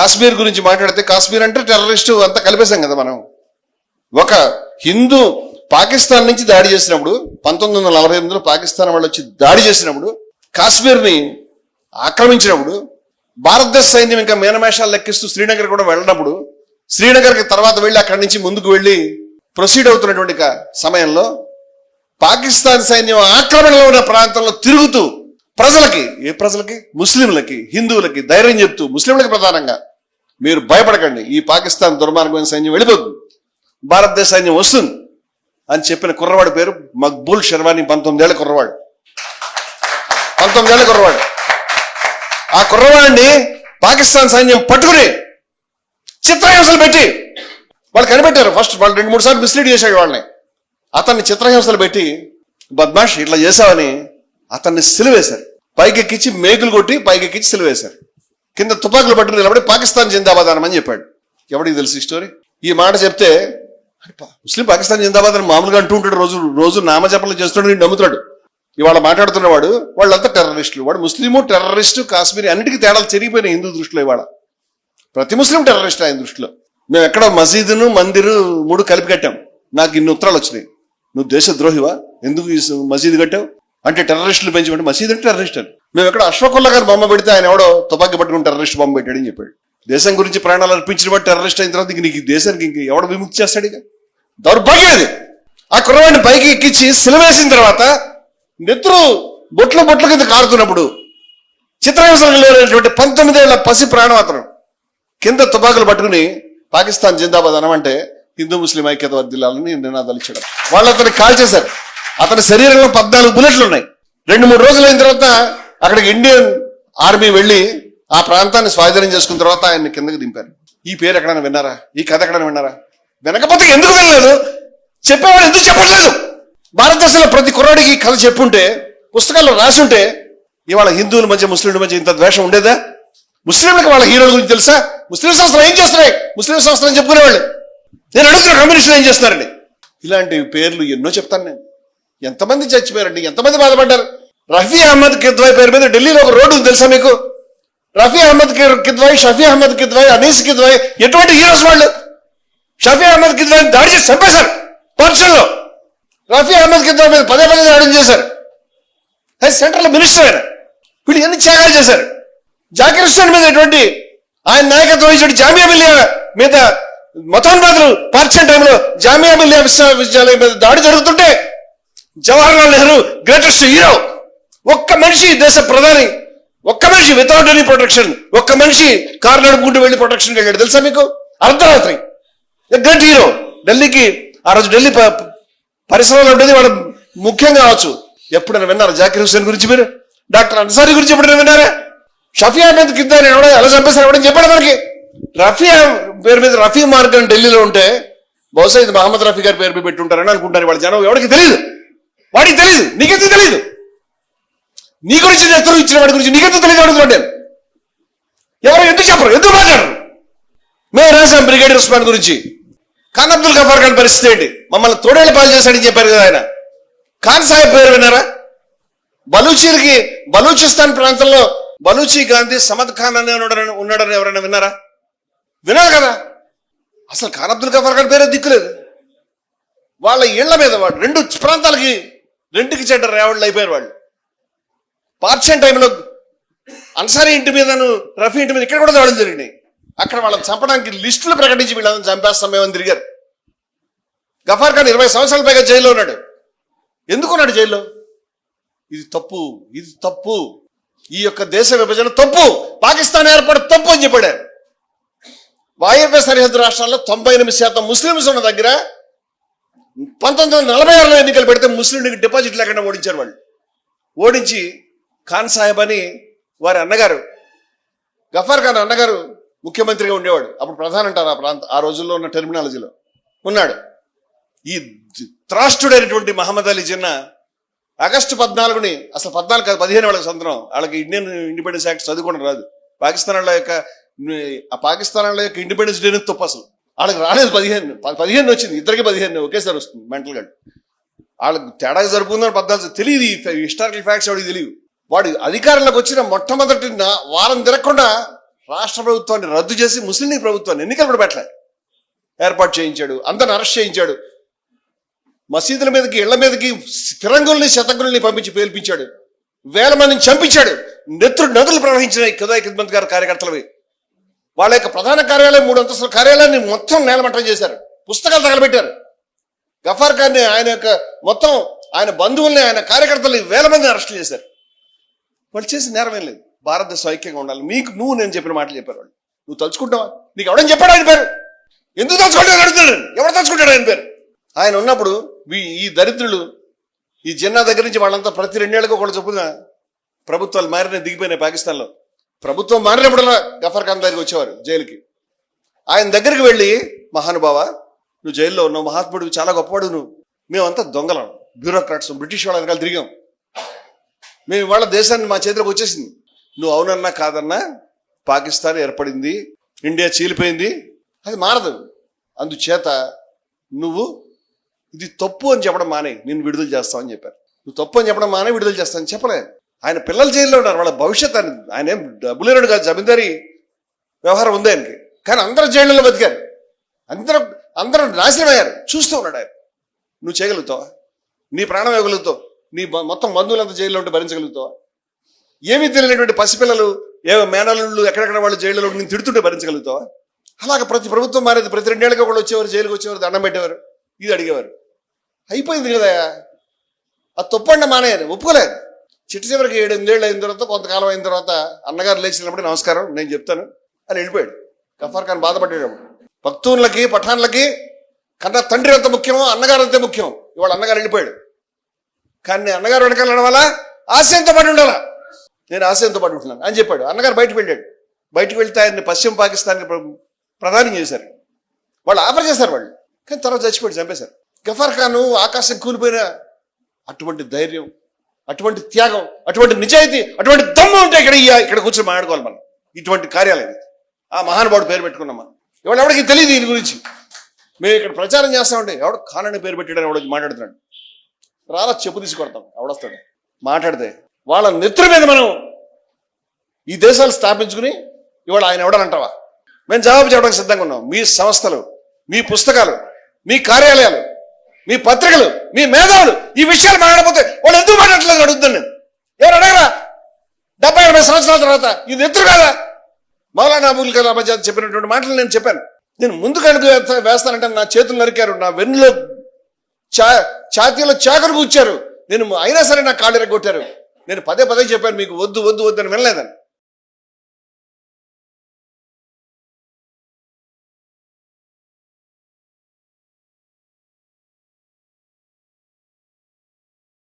కాశ్మీర్ గురించి మాట్లాడితే కాశ్మీర్ అంటే టెర్రరిస్టు అంతా కలిపేశాం కదా మనం. ఒక హిందూ పాకిస్తాన్ నుంచి దాడి చేసినప్పుడు పంతొమ్మిది వందల నలభై ఎనిమిదిలో పాకిస్తాన్ వాళ్ళు వచ్చి దాడి చేసినప్పుడు కాశ్మీర్ని ఆక్రమించినప్పుడు భారతదేశ సైన్యం ఇంకా మీనమేషాలు లెక్కిస్తూ శ్రీనగర్ కూడా వెళ్ళినప్పుడు శ్రీనగర్కి తర్వాత వెళ్ళి అక్కడి నుంచి ముందుకు వెళ్ళి ప్రొసీడ్ అవుతున్నటువంటి సమయంలో పాకిస్తాన్ సైన్యం ఆక్రమణలో ఉన్న ప్రాంతంలో తిరుగుతూ ప్రజలకి ఏ ప్రజలకి? ముస్లింలకి హిందువులకి ధైర్యం చెప్తూ ముస్లింలకి ప్రధానంగా మీరు భయపడకండి. ఈ పాకిస్తాన్ దుర్మార్గమైన సైన్యం వెళ్ళిపోతుంది. భారతదేశ సైన్యం వస్తుంది అని చెప్పిన కుర్రవాడి పేరు మక్బూల్ షెర్వానీ పంతొమ్మిదేళ్ళ కుర్రవాడు. పంతొమ్మిదేళ్ళ కుర్రవాడు. ఆ కుర్రవాడిని పాకిస్తాన్ సైన్యం పట్టుకుని చిత్రహింసలు పెట్టి వాళ్ళు కనిపెట్టారు. ఫస్ట్ వాళ్ళు రెండు మూడు సార్లు మిస్లీడ్ చేశాడు వాళ్ళని. అతన్ని చిత్రహింసలు పెట్టి బద్మాష్ ఇట్లా చేశావని అతన్ని సిలివేశారు. పైకెక్కించి మేకులు కొట్టి పైకెక్కించి సిలివేశారు. కింద తుపాకులు పట్టుకుని నిలబడి పాకిస్తాన్ జిందాబాద్ అని చెప్పాడు. ఎవడికి తెలుసు ఈ స్టోరీ? ఈ మాట చెప్తే ముస్లిం పాకిస్తాన్ జిందాబాద్ అని మామూలుగా అంటూ ఉంటాడు రోజు రోజు నామజపలు చేస్తున్నాడు నేను నమ్ముతాడు ఇవాళ మాట్లాడుతున్నవాడు వాళ్ళంతా టెర్రరిస్టులు. వాడు ముస్లిము టెర్రరిస్టు కాశ్మీరీ అన్నిటికీ తేడాలు చెరిగిపోయినాయి హిందూ దృష్టిలో ఇవాళ. ప్రతి ముస్లిం టెర్రరిస్ట్ ఆయన దృష్టిలో. మేము ఎక్కడ మసీదును మందిరు మూడు కలిపి కట్టాం. నాకు ఇన్ని ఉత్తరాలు వచ్చినాయి. నువ్వు దేశద్రోహివా? ఎందుకు మసీదు కట్టావు? అంటే టెర్రరిస్టులు పెంచమంటే మసీదు అంటే టెర్రరిస్ట్ అని. మేము ఎక్కడ అశ్వకుల్ల గారు బొమ్మ పెడితే ఆయన ఎవడో తుపాకీ పట్టుకుని టెర్రరిస్ట్ బొమ్మ పెట్టాడని చెప్పాడు. దేశం గురించి ప్రాణాలు అర్పించిన బట్టి టెర్రరిస్ట్ అయిన తర్వాత ఇంక నీకు దేశానికి ఇంక ఎవడ విముక్తి చేస్తాడు ఇక? దౌర్భాగ్యం అది ఆ కుర్రవాడిని పైకి ఎక్కించి సిలవేసిన తర్వాత నెత్తురు బొట్లు బొట్ల కింద కారుతున్నప్పుడు చిత్రహింసలు లేనటువంటి పంతొమ్మిదేళ్ళ పసి ప్రాణం అతను కింద తుపాకులు పట్టుకుని పాకిస్తాన్ జిందాబాద్ అనమంటే హిందూ ముస్లిం ఐక్యత వర్దిల్లాలని నినాదాలు ఇచ్చాడు. వాళ్ళు అతన్ని కాల్ చేశారు. అతని శరీరంలో పద్నాలుగు బుల్లెట్లు ఉన్నాయి. రెండు మూడు రోజులు అయిన తర్వాత అక్కడికి ఇండియన్ ఆర్మీ వెళ్ళి ఆ ప్రాంతాన్ని స్వాధీనం చేసుకున్న తర్వాత ఆయన కిందకి దింపారు. ఈ పేరు ఎక్కడైనా విన్నారా? ఈ కథ ఎక్కడైనా విన్నారా? వినకపోతే ఎందుకు వినలేదు? చెప్పేవాడు ఎందుకు చెప్పలేదు? భారతదేశంలో ప్రతి కుర్రాడికి కథ చెప్పుంటే పుస్తకాల్లో రాసి ఉంటే ఇవాళ హిందువుల మధ్య ముస్లింల మధ్య ఇంత ద్వేషం ఉండేదా? ముస్లింలకు వాళ్ళ హీరోల గురించి తెలుసా? ముస్లిం సంస్థలు ఏం చేస్తున్నాయి? ముస్లిం సంస్థలు అని చెప్పుకునేవాళ్ళు. నేను అడుగుతున్నా కమ్యూనిస్టులు ఏం చేస్తున్నారండి? ఇలాంటి పేర్లు ఎన్నో చెప్తాను నేను. ఎంతమంది చచ్చిపోయారండి? ఎంతమంది బాధపడ్డారు? రఫీ అహ్మద్ కిద్వాయ్ పేరు మీద ఢిల్లీలో ఒక రోడ్డు తెలుసా మీకు? రఫీ అహ్మద్ కిద్వాయ్ షఫీ అహ్మద్ కిద్వాయ్ అనీస్ కిద్వాయ్ ఎటువంటి హీరోస్ వాళ్ళు? షఫీ అహ్మద్ కిద్వాయ్ దాడి చేసి చంపేశారు పర్షన్లో రఫీ అహ్మద్ కిద్వాయ్ మీద పదే పదే దాడి చేశారు. సెంట్రల్ మినిస్టర్ ఆయన వీళ్ళు ఎన్ని త్యాగాలు చేశారు? జాకిర్ హుస్సేన్ మీద ఎటువంటి ఆయన నాయకత్వం వహించిన జామియా మిలియా మీద మతోన్మాదులు పార్చిన టైంలో జామియా మిలియా విశ్వవిద్యాలయం మీద దాడి జరుగుతుంటే జవహర్లాల్ నెహ్రూ గ్రేటెస్ట్ హీరో ఒక్క మనిషి దేశ ప్రధాని ఒక్క మనిషి వితౌట్ ఎనీ ప్రొటెక్షన్ ఒక్క మనిషి కారు నడుపుకుంటూ వెళ్ళి ప్రొటెక్షన్ వెళ్ళాడు తెలుసా మీకు? అర్ధరాత్రి. గ్రేట్ హీరో ఢిల్లీకి ఆ రోజు ఢిల్లీ పరిశ్రమలు పరిసరాలు ఉండేది వాళ్ళ ముఖ్యంగా కావచ్చు. ఎప్పుడైనా విన్నారా జాకిర్ హుసేన్ గురించి మీరు? డాక్టర్ అన్సారీ గురించి ఎప్పుడైనా విన్నారా? షఫీ అహ్మద్ కింద ఎవడో ఎలా చంపేశారు ఎవడని చెప్పాడు మనకి? రఫీ పేరు మీద రఫీ మార్గం ఢిల్లీలో ఉంటే బహుశా ఇది మహమ్మద్ రఫీ గారి పేరు మీద పెట్టి ఉంటారని అనుకుంటారు. వాళ్ళ జనం ఎవరికి తెలియదు వాడికి తెలియదు నీకెందుకు తెలియదు నీ గురించి ఎత్తరు ఇచ్చిన వాడి గురించి నీకెందుకు తెలియదు అడుగుతున్నాడు నేను ఎవరు ఎందుకు చెప్పరు? ఎందుకు మాట్లాడరు? మేము రాసాం బ్రిగేడియర్ ఉస్మాన్ గురించి. ఖాన్ అబ్దుల్ గఫార్ ఖాన్ పరిస్థితి ఏంటి? మమ్మల్ని తోడేళ్ళు పాలు చేశాడని చెప్పారు కదా ఆయన. ఖాన్ సాహెబ్ పేరు విన్నారా? బలూచీలకి బలూచిస్తాన్ ప్రాంతంలో బలూచి గాంధీ సమద్ ఖాన్ అనే ఉన్నాడని ఉన్నాడని ఎవరైనా విన్నారా? విన్నారు కదా? అసలు ఖాన్ అబ్దుల్ గఫార్ ఖాన్ పేరే దిక్కులేదు. వాళ్ళ ఇళ్ళ మీద వాడు రెండు ప్రాంతాలకి రెండుకి చెడ్డ రేవాళ్ళు అయిపోయారు వాళ్ళు. పార్షన్ టైంలో అన్సారీ ఇంటి మీదను రఫీ ఇంటి మీద ఇక్కడ కూడా దాడులు జరిగినాయి అక్కడ వాళ్ళని చంపడానికి లిస్టులు ప్రకటించి వీళ్ళని చంపేస్తాం మేమని తిరిగారు. గఫార్ ఖాన్ ఇరవై సంవత్సరాల పైగా జైల్లో ఉన్నాడు. ఎందుకు ఉన్నాడు జైల్లో? ఇది తప్పు ఇది తప్పు. ఈ యొక్క దేశ విభజన తప్పు. పాకిస్తాన్ ఏర్పాటు తప్పు అని చెప్పాడు. వాయువ్య సరిహద్దు రాష్ట్రాల్లో తొంభై ఎనిమిది శాతం ముస్లిమ్స్ ఉన్న దగ్గర పంతొమ్మిది వందల నలభై ఆరులో ఎన్నికలు పెడితే ముస్లింలకు డిపాజిట్ లేకుండా ఓడించారు వాళ్ళు. ఓడించి ఖాన్ సాహెబ్ అని వారి అన్నగారు గఫార్ ఖాన్ అన్నగారు ముఖ్యమంత్రిగా ఉండేవాడు. అప్పుడు ప్రధాని అంటారు ఆ ప్రాంత ఆ రోజుల్లో ఉన్న టెర్మినాలజీలో. ఉన్నాడు. ఈ త్రాష్టుడైనటువంటి మహమ్మద్ అలీ జిన్నా ఆగస్టు పద్నాలుగుని అసలు పద్నాలుగు కాదు పదిహేను వాళ్ళకి స్వతంత్రం వాళ్ళకి ఇండియన్ ఇండిపెండెన్స్ యాక్ట్ చదువుకోవడం రాదు. పాకిస్తాన్ వాళ్ళ యొక్క ఆ పాకిస్తాన్ వాళ్ళ యొక్క ఇండిపెండెన్స్ డే తప్పు అసలు. వాళ్ళకి రాలేదు పదిహేను. పదిహేను వచ్చింది. ఇద్దరికి పదిహేను. ఒకేసారి వస్తుంది మెంటల్ గడ్ వాళ్ళకి తేడా జరుపుకుందని పద్నాలుగు తెలియదు ఈ హిస్టారికల్ ఫ్యాక్ట్స్ వాడికి తెలియదు వాడు అధికారంలోకి వచ్చిన మొట్టమొదటి వారం తిరగకుండా రాష్ట్ర ప్రభుత్వాన్ని రద్దు చేసి ముస్లిం లీగ్ ప్రభుత్వాన్ని ఎన్నికలు కూడా పెట్టలే. ఏర్పాటు చేయించాడు అందరిని అరెస్ట్ చేయించాడు. మసీదుల మీదకి ఇళ్ళ మీదకి తిరంగుల్ని శతకుల్ని పంపించి పేల్పించాడు. వేల మందిని చంపించాడు. నెత్రు నదులు ప్రవహించినాయి ఖుదాయి కిద్మంత్ గారి కార్యకర్తలవి వాళ్ళ యొక్క ప్రధాన కార్యాలయం మూడు అంతస్తుల కార్యాలయాన్ని మొత్తం నేలమట్టం చేశారు. పుస్తకాలు తగలబెట్టారు. గఫార్ ఖాన్ని ఆయన యొక్క మొత్తం ఆయన బంధువుల్ని ఆయన కార్యకర్తల్ని వేల మందిని అరెస్ట్ చేశారు. వాళ్ళు చేసిన నేరం ఏం లేదు. భారతదేశం ఐక్యంగా ఉండాలి. మీకు నువ్వు నేను చెప్పిన మాటలు చెప్పారు వాళ్ళు. నువ్వు తలుచుకుంటావా? నీకు ఎవడని చెప్పాడు ఆయన పేరు? ఎందుకు తలుచుకుంటాడు అడుగుతాడు ఎవడు తలుచుకుంటాడు ఆయన పేరు? ఆయన ఉన్నప్పుడు ఈ దరిద్రులు ఈ జిన్నా దగ్గర నుంచి వాళ్ళంతా ప్రతి రెండేళ్ళకి ఒకళ్ళు చొప్పున ప్రభుత్వాలు మారిన దిగిపోయినాయి పాకిస్తాన్లో. ప్రభుత్వం మారినప్పుడల్లా గఫర్ ఖాన్ దగ్గరికి వచ్చేవారు జైలుకి. ఆయన దగ్గరికి వెళ్ళి మహానుభావ నువ్వు జైల్లో ఉన్నావు మహాత్ముడు చాలా గొప్పవాడు నువ్వు. మేమంతా దొంగలం. బ్యూరోక్రాట్స్ బ్రిటిష్ వాళ్ళ వెనకాల తిరిగాం. మేము ఇవాళ దేశాన్ని మా చేతిలోకి వచ్చేసింది. నువ్వు అవునన్నా కాదన్నా పాకిస్తాన్ ఏర్పడింది ఇండియా చీలిపోయింది అది మారదు. అందుచేత నువ్వు ఇది తప్పు అని చెప్పడం మానే నేను విడుదల చేస్తామని చెప్పారు. నువ్వు తప్పు అని చెప్పడం మానే విడుదల చేస్తానని చెప్పలే ఆయన పిల్లలు జైల్లో ఉన్నారు వాళ్ళ భవిష్యత్ ఆయన ఆయన ఏం డబ్బులేనాడు కాదు జమీందారీ వ్యవహారం ఉంది ఆయనకి. కానీ అందరూ జైళ్ళలో బతికారు. అందరూ అందరూ నాశనం అయ్యారు చూస్తూ ఉన్నాడు ఆయన. నువ్వు చేయగలుగుతావా? నీ ప్రాణం ఇవ్వగలుగుతావు. నీ మొత్తం బంధువులంతా జైల్లో ఉంటే భరించగలుగుతావా? ఏమీ తెలియనటువంటి పసిపిల్లలు ఏ మేనల్లుళ్ళు ఎక్కడెక్కడ వాళ్ళు జైల్లో ఉంటే నేను తిడుతుంటే భరించగలుగుతావా? అలాగ ప్రతి ప్రభుత్వం మారేది ప్రతి రెండేళ్ళకి కూడా వచ్చేవారు జైలుకి వచ్చేవారు దండం పెట్టేవారు ఇది అడిగేవారు. అయిపోయింది కదా. ఆ తప్పండి మానేయాలి ఒప్పుకోలేదు. చిట్టు చివరికి ఏడు ఎనిమిదేళ్ళు అయిన తర్వాత కొంతకాలం అయిన తర్వాత అన్నగారు లేచినప్పుడు నమస్కారం నేను చెప్తాను అని వెళ్ళిపోయాడు. గఫార్ ఖాన్ బాధపడ్డాడు. భక్తులకి పఠాన్లకి కన్నా తండ్రి ఎంత ముఖ్యమో అన్నగారు అంతే ముఖ్యం. ఇవాళ అన్నగారు వెళ్ళిపోయాడు. కానీ నేను అన్నగారు వెనకాల నడవాలా? ఆశయంతో పాటు ఉండాలా? నేను ఆశయంతో పాటు ఉంటున్నాను. అని చెప్పాడు. అన్నగారు బయటకు వెళ్ళాడు. బయటకు వెళ్తే ఆయన్ని పశ్చిమ పాకిస్తాన్కి ప్రధానం చేశారు. వాళ్ళు ఆఫర్ చేశారు వాళ్ళు. కానీ తర్వాత చచ్చిపోయాడు చంపేశారు. గఫార్ ఖాన్ ఆకాశం కూలిపోయిన అటువంటి ధైర్యం అటువంటి త్యాగం అటువంటి నిజాయితీ అటువంటి దమ్ము ఉంటే ఇక్కడ ఇక్కడ కూర్చొని మాట్లాడుకోవాలి మనం. ఇటువంటి కార్యాలయం ఆ మహానుభావుడు పేరు పెట్టుకున్నాం మనం ఎవడెవడికి తెలియదు దీని గురించి. మేము ఇక్కడ ప్రచారం చేస్తామంటే ఎవడు ఖాన్ అని పేరు పెట్టాడని ఎవడో మాట్లాడుతున్నాడు. రాలా చెప్పు తీసి కొడతాం. ఎవడొస్తాడు? మాట్లాడితే. వాళ్ళ నెత్తుల మీద మనం ఈ దేశాలు స్థాపించుకుని ఇవాళ ఆయన ఎవడనంటావా మేము జవాబు చెప్పడానికి సిద్ధంగా ఉన్నాం. మీ సంస్థలు మీ పుస్తకాలు మీ కార్యాలయాలు మీ పత్రికలు మీ మేధావులు ఈ విషయాలు మాట్లాడకపోతే వాళ్ళు ఎందుకు మాట్లాడట్లేదు అడుగుతాను నేను? ఎవరు అడగరా? డెబ్బై ఎనభై సంవత్సరాల తర్వాత ఇది ఎత్తురు కదా? మౌలానా అబుల్ కలాం ఆజాద్ చెప్పినటువంటి మాటలు నేను చెప్పాను. నేను ముందుకు అడుగు వేస్తానంటే నా చేతులు నరికారు. నా వెన్నులో చా ఛాతీలో చాకరు కూర్చారు. నేను అయినా సరే నా కాళ్ళు ఎరగొట్టారు. నేను పదే పదే చెప్పాను మీకు వద్దు వద్దు వద్దు అని వినలేదని.